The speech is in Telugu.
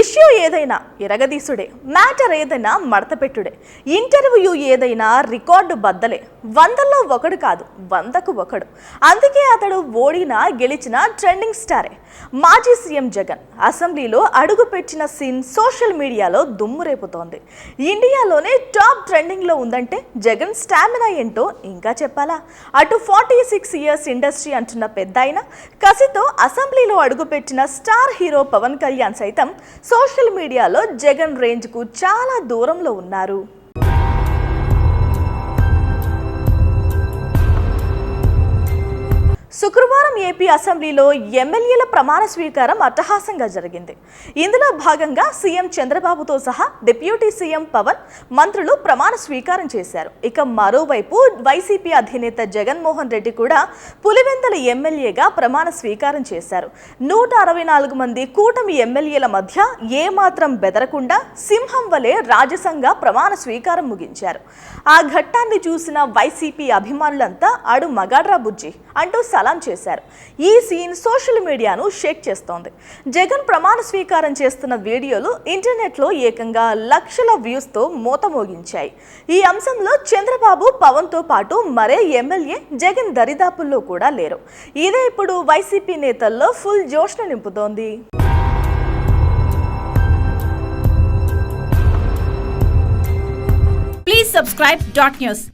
issue ఏదైనా ఎరగదీసుడే. మ్యాటర్ ఏదైనా మడతపెట్టుడే. ఇంటర్వ్యూ ఏదైనా రికార్డు బద్దలే. వందల్లో ఒకడు కాదు వందకు ఒకడు. అందుకే అతడు ఓడినా గెలిచిన ట్రెండింగ్ స్టారే. మాజీ సీఎం జగన్ అసెంబ్లీలో అడుగుపెట్టిన సీన్ సోషల్ మీడియాలో దుమ్ము రేపుతోంది. ఇండియాలోనే టాప్ ట్రెండింగ్లో ఉందంటే జగన్ స్టామినా ఏంటో ఇంకా చెప్పాలా? అటు ఫార్టీ సిక్స్ ఇయర్స్ ఇండస్ట్రీ అంటున్న పెద్ద కసితో అసెంబ్లీలో అడుగుపెట్టిన స్టార్ హీరో పవన్ కళ్యాణ్ సైతం సోషల్ మీడియాలో జగన్ రేంజ్కు చాలా దూరంలో ఉన్నారు. శుక్రవారం ఏపీ అసెంబ్లీలో ఎమ్మెల్యేల ప్రమాణ స్వీకారం అట్టహాసంగా జరిగింది. ఇందులో భాగంగా సీఎం చంద్రబాబుతో సహా డిప్యూటీ సీఎం పవన్ మంత్రులు ప్రమాణ స్వీకారం చేశారు. ఇక మరోవైపు వైసీపీ అధినేత జగన్మోహన్ రెడ్డి కూడా పులివెందల ఎమ్మెల్యేగా ప్రమాణ స్వీకారం చేశారు. నూట అరవై నాలుగు మంది కూటమి ఎమ్మెల్యేల మధ్య ఏమాత్రం బెదరకుండా సింహం వలె రాజసంగా ప్రమాణ స్వీకారం ముగించారు. ఆ ఘట్టాన్ని చూసిన వైసీపీ అభిమానులంతా అడు మగాడ్రా బుజ్జి అంటూ సలా చేశారు. ఈ సీన్ సోషల్ మీడియాను షేక్ చేస్తోంది. జగన్ ప్రమాణ స్వీకారం చేస్తున్న వీడియోలు ఇంటర్నెట్లో ఏకంగా లక్షల వ్యూస్తో మూతమోగించాయి. ఈ అంశంలో చంద్రబాబు పవన్తో పాటు మరే ఎమ్మెల్యే జగన్ దరిదాపుల్లో కూడా లేరు. ఇదే ఇప్పుడు వైసీపీ నేతల్లో ఫుల్ జోష్ను నింపుతోంది. Please subscribe dot news